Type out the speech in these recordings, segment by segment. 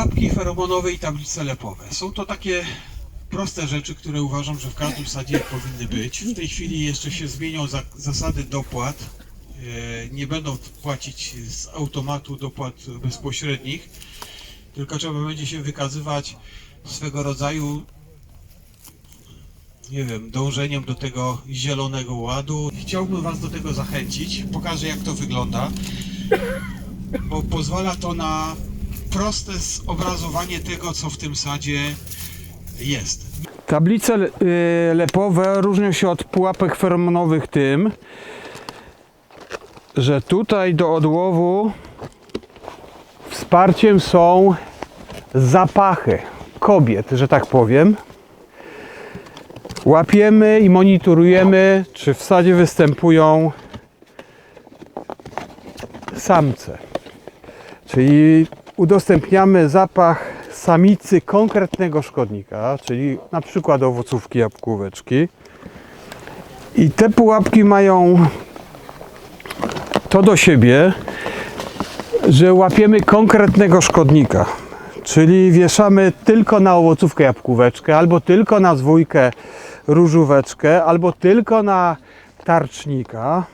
Pułapki feromonowe i tablice lepowe. Są to takie proste rzeczy, które uważam, że w każdym sadzie powinny być. W tej chwili jeszcze się zmienią za, zasady dopłat. E, Nie będą płacić z automatu dopłat bezpośrednich, tylko trzeba będzie się wykazywać swego rodzaju nie wiem, dążeniem do tego zielonego ładu. Chciałbym Was do tego zachęcić. Pokażę, jak to wygląda, bo pozwala to na proste zobrazowanie tego, co w tym sadzie jest. Tablice y, lepowe różnią się od pułapek feromonowych tym, że tutaj do odłowu wsparciem są zapachy kobiet, że tak powiem. Łapiemy i monitorujemy, czy w sadzie występują samce. Czyli udostępniamy zapach samicy konkretnego szkodnika, czyli na przykład owocówki jabłkóweczki. I te pułapki mają to do siebie, że łapiemy konkretnego szkodnika. Czyli wieszamy tylko na owocówkę jabłkóweczkę, albo tylko na zwójkę różóweczkę, albo tylko na tarcznika.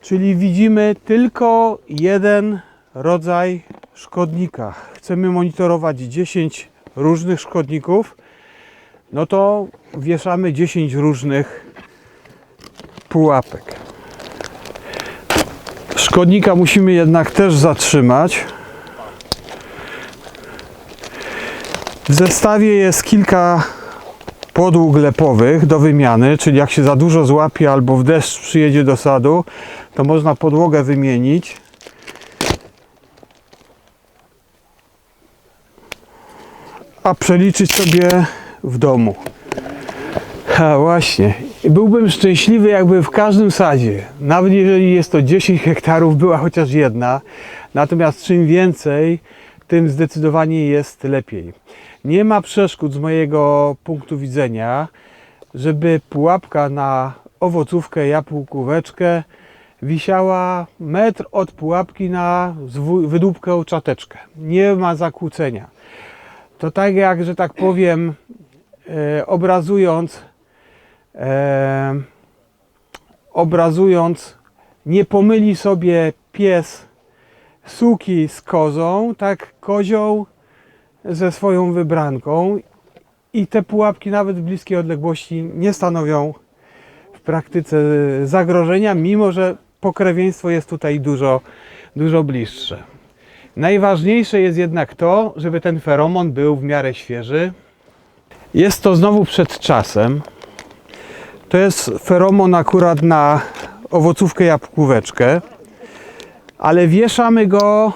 Czyli widzimy tylko jeden rodzaj szkodnika. Chcemy monitorować 10 różnych szkodników, no to wieszamy 10 różnych pułapek. Szkodnika musimy jednak też zatrzymać. W zestawie jest kilka podłóg lepowych do wymiany, czyli jak się za dużo złapie albo w deszcz przyjedzie do sadu, to można podłogę wymienić. A przeliczyć sobie w domu. A właśnie. Byłbym szczęśliwy, jakby w każdym sadzie, nawet jeżeli jest to 10 hektarów, była chociaż jedna. Natomiast czym więcej, tym zdecydowanie jest lepiej. Nie ma przeszkód z mojego punktu widzenia, żeby pułapka na owocówkę, jabłkóweczkę wisiała metr od pułapki na wydłubkę czateczkę. Nie ma zakłócenia. To tak jak, że tak powiem, e, obrazując, e, obrazując, nie pomyli sobie pies suki z kozą, tak kozioł ze swoją wybranką i te pułapki nawet w bliskiej odległości nie stanowią w praktyce zagrożenia, mimo że pokrewieństwo jest tutaj dużo, dużo bliższe. Najważniejsze jest jednak to, żeby ten feromon był w miarę świeży. Jest to znowu przed czasem. To jest feromon akurat na owocówkę jabłkóweczkę, ale wieszamy go,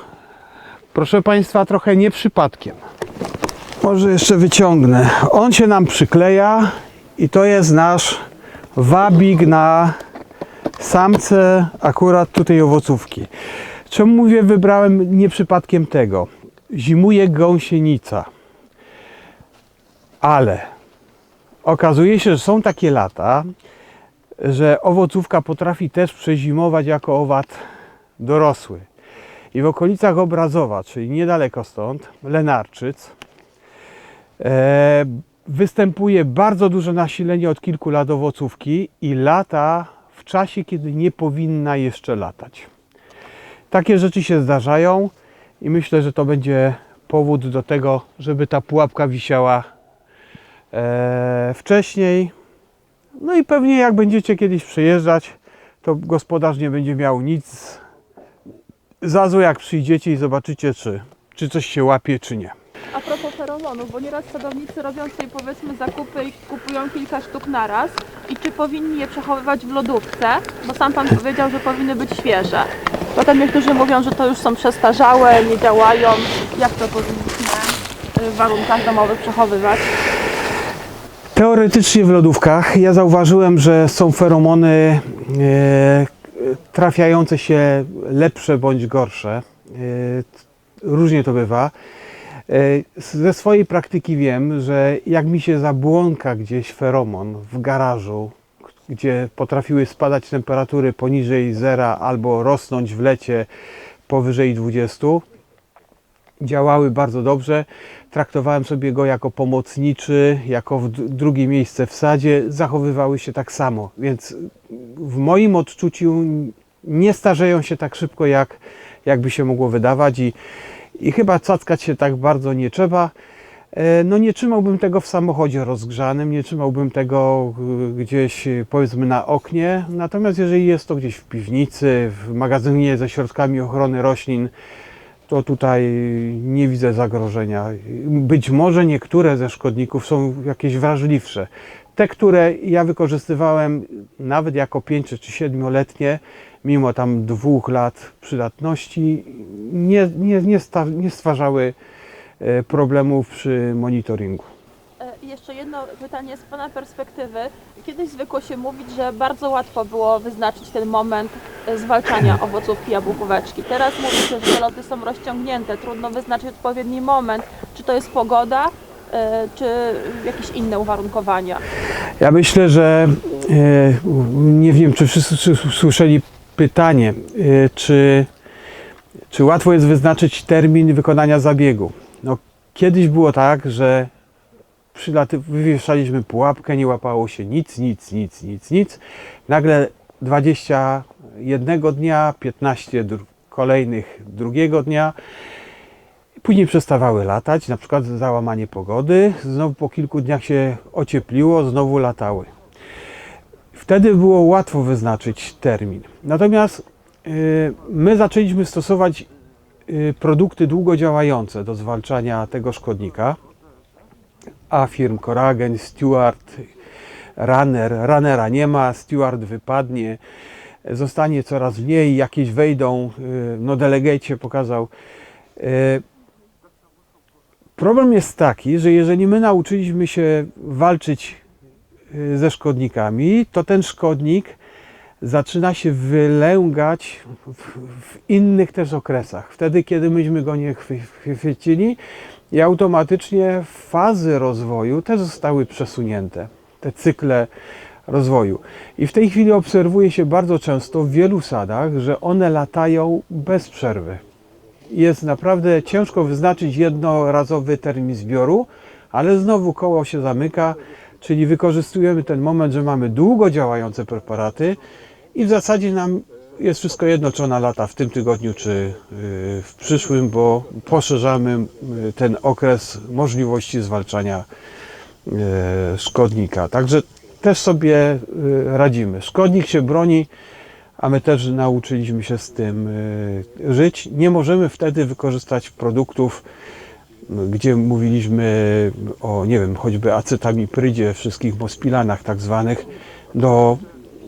proszę Państwa, trochę nie przypadkiem. Może jeszcze wyciągnę. On się nam przykleja i to jest nasz wabik na samce akurat tutaj owocówki. Czemu mówię, wybrałem nie przypadkiem tego? Zimuje gąsienica. Ale okazuje się, że są takie lata, że owocówka potrafi też przezimować jako owad dorosły. I w okolicach Obrazowa, czyli niedaleko stąd, Lenarczyc, e, występuje bardzo duże nasilenie od kilku lat owocówki i lata w czasie, kiedy nie powinna jeszcze latać. Takie rzeczy się zdarzają i myślę, że to będzie powód do tego, żeby ta pułapka wisiała e, wcześniej. No i pewnie jak będziecie kiedyś przyjeżdżać, to gospodarz nie będzie miał nic za złe, jak przyjdziecie i zobaczycie, czy, czy coś się łapie, czy nie. A propos feromonów, bo nieraz sadownicy robią sobie powiedzmy zakupy i kupują kilka sztuk naraz i czy powinni je przechowywać w lodówce, bo sam Pan powiedział, że powinny być świeże. Potem niektórzy mówią, że to już są przestarzałe, nie działają. Jak to powinniśmy y, w warunkach domowych przechowywać? Teoretycznie w lodówkach ja zauważyłem, że są feromony e, trafiające się lepsze bądź gorsze. E, różnie to bywa. E, ze swojej praktyki wiem, że jak mi się zabłąka gdzieś feromon w garażu, gdzie potrafiły spadać temperatury poniżej zera albo rosnąć w lecie powyżej 20, działały bardzo dobrze. Traktowałem sobie go jako pomocniczy, jako drugie miejsce w sadzie. Zachowywały się tak samo, więc w moim odczuciu nie starzeją się tak szybko, jak, jakby się mogło wydawać i, i chyba cackać się tak bardzo nie trzeba. E, No nie trzymałbym tego w samochodzie rozgrzanym, nie trzymałbym tego y, gdzieś y, powiedzmy na oknie. Natomiast jeżeli jest to gdzieś w piwnicy, w magazynie ze środkami ochrony roślin, to tutaj nie widzę zagrożenia. Być może niektóre ze szkodników są jakieś wrażliwsze. Te, które ja wykorzystywałem nawet jako 5 czy 7-letnie, mimo tam dwóch lat przydatności, nie, nie, nie, sta, nie stwarzały e, problemów przy monitoringu. E, i Jeszcze jedno pytanie z Pana perspektywy. Kiedyś zwykło się mówić, że bardzo łatwo było wyznaczyć ten moment e, zwalczania owocówki jabłkóweczki. Teraz mówi się, że te loty są rozciągnięte, trudno wyznaczyć odpowiedni moment. Czy to jest pogoda, czy jakieś inne uwarunkowania? Ja myślę, że nie wiem, czy wszyscy słyszeli pytanie, e, czy, czy łatwo jest wyznaczyć termin wykonania zabiegu. No, kiedyś było tak, że wywieszaliśmy pułapkę, nie łapało się nic, nic, nic, nic, nic. Nagle 21 dnia, 15 dru- kolejnych drugiego dnia. Później przestawały latać, na przykład załamanie pogody. Znowu po kilku dniach się ociepliło, znowu latały. Wtedy było łatwo wyznaczyć termin. Natomiast y, my zaczęliśmy stosować y, produkty długodziałające do zwalczania tego szkodnika. Afirm, Coragen, Stewart, Runner. Runnera nie ma, Stewart wypadnie, zostanie coraz mniej, jakieś wejdą. y, No Delegate pokazał. Problem jest taki, że jeżeli my nauczyliśmy się walczyć ze szkodnikami, to ten szkodnik zaczyna się wylęgać w, w innych też okresach. Wtedy, kiedy myśmy go nie chwy- chwycili i automatycznie fazy rozwoju też zostały przesunięte, te cykle rozwoju. I w tej chwili obserwuje się bardzo często w wielu sadach, że one latają bez przerwy jest naprawdę ciężko wyznaczyć jednorazowy termin zbioru, ale znowu koło się zamyka, czyli wykorzystujemy ten moment, że mamy długo działające preparaty i w zasadzie nam jest wszystko jedno, czy ona lata w tym tygodniu, czy yy, w przyszłym, bo poszerzamy yy, ten okres możliwości zwalczania yy, szkodnika. Także też sobie radzimy. Szkodnik się broni, a my też nauczyliśmy się z tym y, żyć. Nie możemy wtedy wykorzystać produktów, y, gdzie mówiliśmy o, nie wiem, choćby acetamiprydzie, wszystkich mospilanach tak zwanych, do,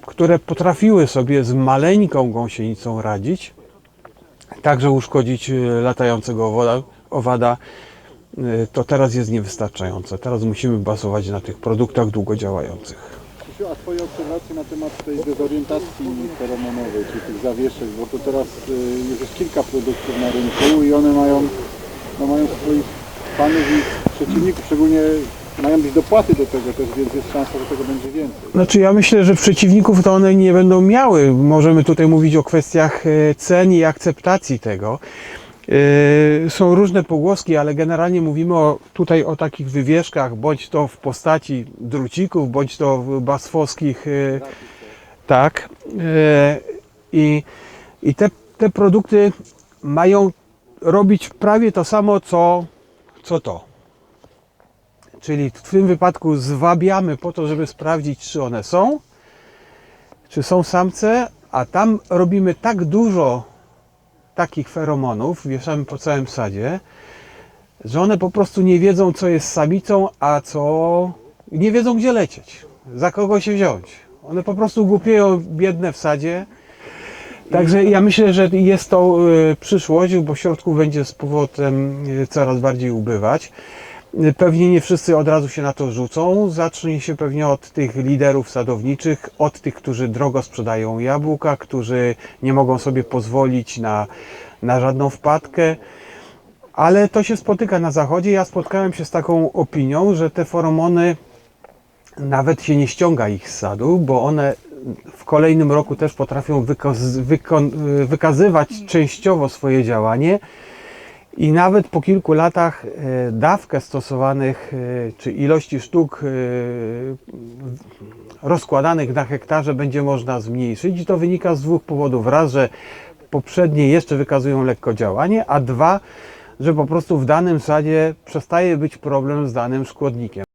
które potrafiły sobie z maleńką gąsienicą radzić, także uszkodzić y, latającego owada, owada y, to teraz jest niewystarczające. Teraz musimy bazować na tych produktach długodziałających. A Twoje obserwacje na temat tej dezorientacji feromonowej, czyli tych zawieszek, bo to teraz y, już jest kilka produktów na rynku i one mają, no, mają swoich fanów i przeciwników, szczególnie mają być dopłaty do tego też, więc jest szansa, że tego będzie więcej. Znaczy ja myślę, że przeciwników to one nie będą miały. Możemy tutaj mówić o kwestiach e, cen i akceptacji tego. E, Są różne pogłoski, ale generalnie mówimy o, tutaj o takich wywieszkach, bądź to w postaci drucików, bądź to basfowskich, e, tak. I, i te, te produkty mają robić prawie to samo, co, co to. Czyli w tym wypadku zwabiamy po to, żeby sprawdzić, czy one są, czy są samce, a tam robimy tak dużo takich feromonów, wieszamy po całym sadzie, że one po prostu nie wiedzą, co jest samicą, a co nie wiedzą, gdzie lecieć, za kogo się wziąć. One po prostu głupieją biedne w sadzie. Także ja myślę, że jest to y, przyszłość, bo środków będzie z powrotem y, coraz bardziej ubywać. Pewnie nie wszyscy od razu się na to rzucą. Zacznie się pewnie od tych liderów sadowniczych, od tych, którzy drogo sprzedają jabłka, którzy nie mogą sobie pozwolić na, na żadną wpadkę. Ale to się spotyka na zachodzie. Ja spotkałem się z taką opinią, że te feromony nawet się nie ściąga ich z sadu, bo one w kolejnym roku też potrafią wykazywać częściowo swoje działanie I nawet po kilku latach e, dawkę stosowanych, e, czy ilości sztuk e, rozkładanych na hektarze będzie można zmniejszyć i to wynika z dwóch powodów. Raz, że poprzednie jeszcze wykazują lekko działanie, a dwa, że po prostu w danym sadzie przestaje być problem z danym szkodnikiem.